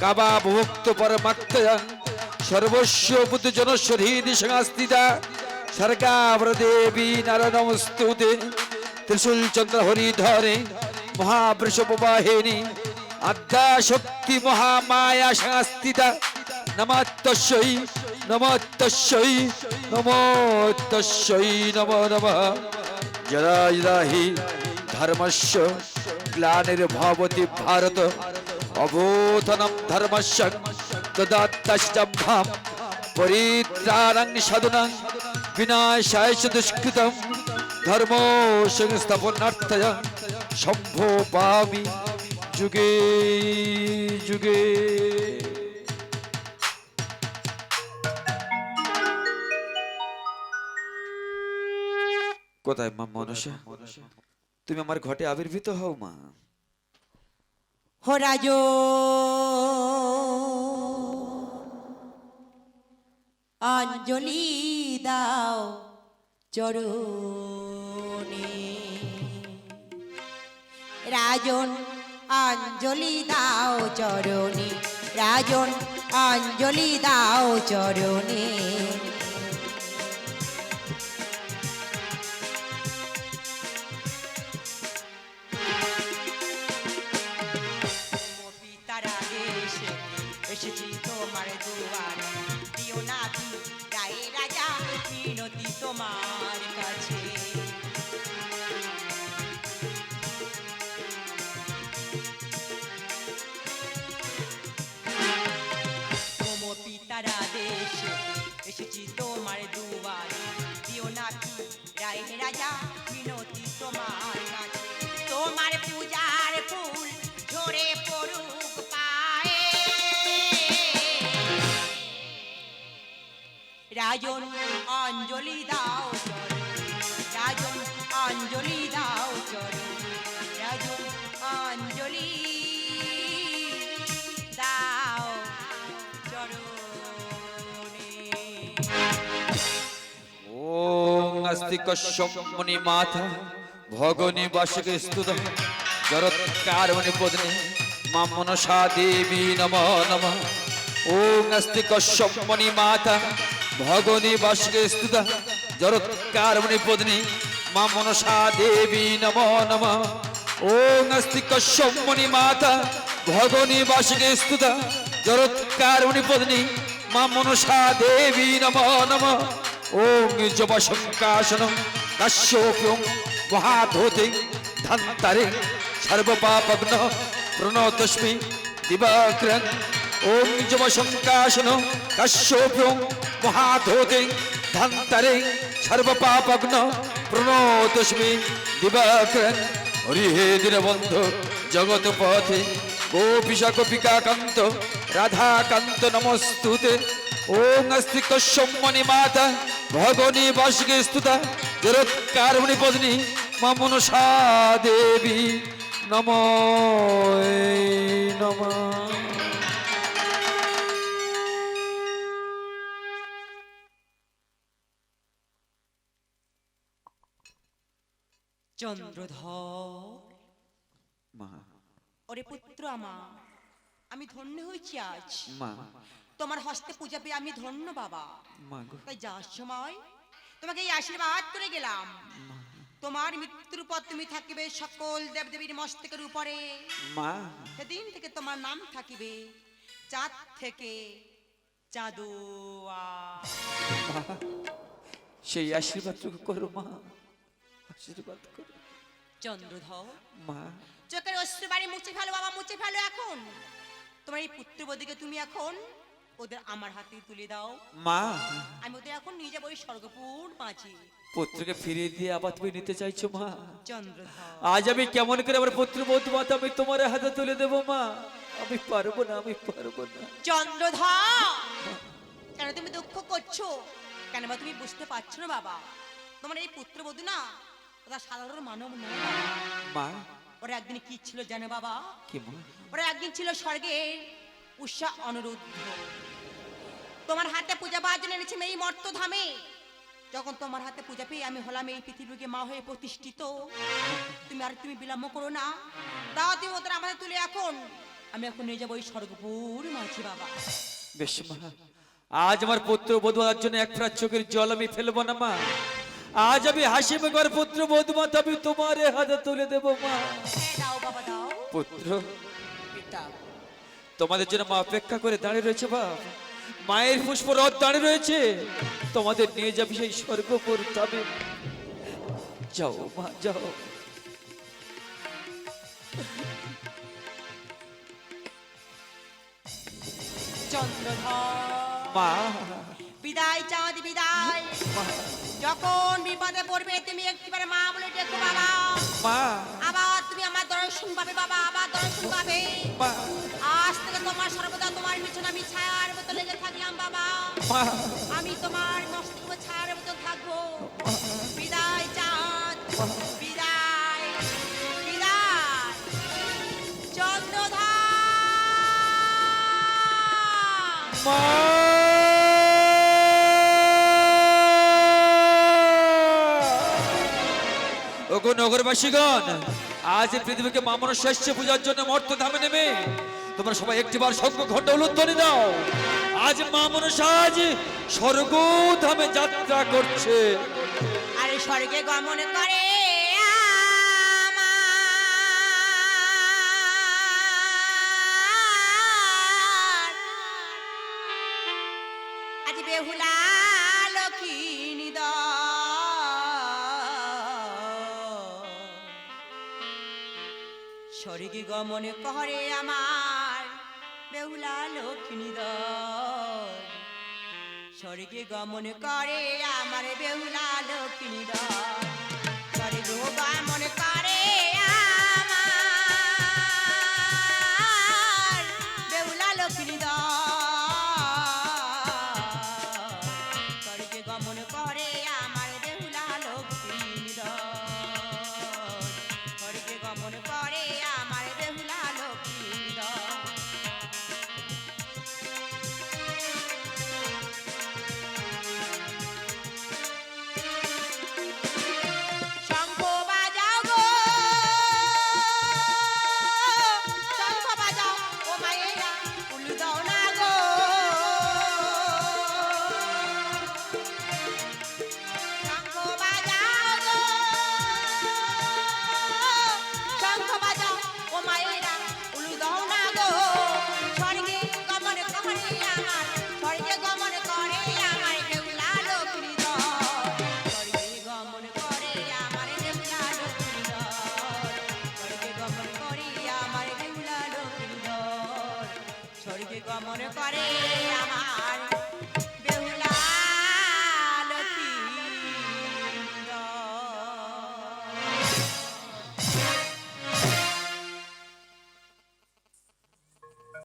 কাবা ভুক্ত পরমাক্তয়ং সর্বস্ব বুদ্ধ জনস্বরীদি সংস্থিতা সর্গাবর দেবী নর নমস্তুতে ত্রিশূল চন্দ্র হরিধরে মহাবৃষবাহিনী আদ্যা শক্তি মহামায়া সংস্থিতা নমস্তস্যৈ নমস্তস্যৈ নমস্তস্যৈ নমো নমঃ যদা ধর্মস্য গ্লানির্ভবতি ভারত অবোধনম ধর্মস্য তদাত্তস্তম্ভম পরিত্রাণং সাধুনাং বিনাশায় চ দুষ্কৃতম ধর্ম সংস্থাপনার্থয় সম্ভো পামি যুগে যুগে কোথায়, মা মনসা? তুমি আমার ঘটে আবির্ভূত হও, মা। হো রাজ। অঞ্জলি দাও চরণে। রাজন, অঞ্জলি দাও চরণে। রাজন, অঞ্জলি দাও চরণে। রাজা মিনতি তোমার তোমার পূজার ফুল ঝরে পড়ুক পায়ে। রাজন অঞ্জলি দাও। ওং অস্তি কশ্যপ মুনি মাথা, ভগনি বাসকে স্তুত জরৎকারমণি পদ্মে মা মনসা দেবী নম নম। ওং অস্তি কশ্যপ মুনি মাথা, ভগনি বাসকে স্তুত জরৎকারমণি পদ্মে মা মনসা দেবী নম নম। ওং অস্তি কশ্যপ মুনি মাথা, ভগনি বাসকে স্তুত জরৎকারমণি পদ্মে মা মনসা দেবী নম নম। ওং জবশঙ্কাশনম কাশ্যপ্যং মহাধোতে ধন্তরে সর্বপাপগ্ন প্রণতস্মি দিবাকরণ ওং জবশঙ্কাশন কাশ্যপ্যং মহাধোতে ধন্তরে সর্বপাপগ্ন প্রণতস্মি দিবাকরণ হরি হে দীনবন্ধু পথে গোপিশা গোপিকা কান্ত রাধাকান্ত নমস্তুতে। ওং অস্তি কশ্যমণি মাতা ভগনি বাসকে স্তুতা জরৎকারমণি পত্নী মা মনসা দেবী। নম নম। চন্দ্রধর মা। ওরে পুত্র আমার আমি ধন্য হয়েছি আজ। মা। তোমার হস্তে পূজা পেয়ে আমি ধন্য বাবা। তাই যাওয়ার সময় তোমাকে এই আশীর্বাদ করে গেলাম। তোমার মৃত্যুর পর তুমি থাকিবে সকল দেবদেবীর মস্তকের উপরে। সেদিন থেকে তোমার নাম থাকিবে চাঁদ থেকে চাঁদোয়া সেই আশীর্বাদটুকু করো মা। আশীর্বাদ করো। চন্দ্রধর মা। চোখের অশ্রু বাড়ি মুছে ফেলো বাবা মুছে ফেলো এখন। তোমার এই পুত্রবধূকে তুমি এখন ওদের আমার হাতে তুলে দাও। মা। আমি ওদের এখন নিয়ে যাব ওই স্বর্গপুর মাঝে। পুত্রকে ফিরিয়ে দিয়ে আবার তুমি নিতে চাইছো মা? চন্দ্রধর। আজ আমি কেমন করে আমার পুত্র বধু মাতা আমি তোমার হাতে তুলে দেব মা? আমি পারব না আমি পারব না। চন্দ্রধর! কেন তুমি দুঃখ করছ? কেন বা তুমি বুঝতে পারছ না বাবা? তোমার এই পুত্রবধূ না ওরা সাধারণ মানব নয় মা? ওরা একদিন কি ছিল জানো বাবা? কি ওরা একদিন ছিল স্বর্গের উষা অনুরুদ্ধ। তোমার হাতে পূজা পাওয়ার জন্য এনেছি এই মর্ত ধামে যখন তোমার হাতে পূজা পেয়ে আমি হলাম এই পৃথিবীকে মা হয়ে প্রতিষ্ঠিত। তুমি আর তুমি বিলম্ব করো না। দাও তুমি ওদের আমাদের তুলে এখন। আমি এখন নিয়ে যাব ওই স্বর্গপুর মাছি বাবা। বেশ মা আজ আমার পুত্র বধু হওয়ার জন্য এক ফোঁটা চোখের জল আমি ফেলব না মা। আজ আমি হাসি মেঘর পুত্র বধু মা আমি তোমার হাতে তুলে দেব মা। হ্যাঁ দাও বাবা দাও। পুত্র পিতা। তোমাদের জন্য মা অপেক্ষা করে দাঁড়িয়ে রয়েছে বাপ। মায়ের পুষ্প রথ দাঁড়িয়ে রয়েছে। তোমাদের নিয়ে যাবি সেই স্বর্গপুর তবে যাও মা যাও। মা। বিদায় চাঁদ বিদায়। যখন বিপদে পড়বে তুমি একটিবার মা বলে ডেকো বাবা। মা। আবার তুমি আমার দর্শন পাবে বাবা আমার দর্শন পাবে আজ থেকে তোমার সর্বদা তোমার পিছনে আমি ছায়ার মতো লেগে থাকলাম বাবা। আমি তোমার মস্তক ছায়ার মতো থাকব। বিদায় চাঁদ। বিদায়। বিদায়। চন্দ্রধা মা। ওগো নগরবাসীগণ, আজ পৃথিবীকে মামন শেষ পূজার জন্য মর্ত ধামে নেমে তোমরা সবাই একটি একটিবার শঙ্খ ঘণ্টা উলুধ্বনি দাও। আজ মামন সাজ স্বর্গ ধামে যাত্রা করছে। আরে স্বর্গে গমন করে বেহুলা লক্ষ্মী স্বর্গে গমন করে আমার বেহুলা লক্ষ্মী স্বর্গে গমন করে আমার বেহুলা লক্ষ্মী স্বর্গে গমন গমন করে আমার।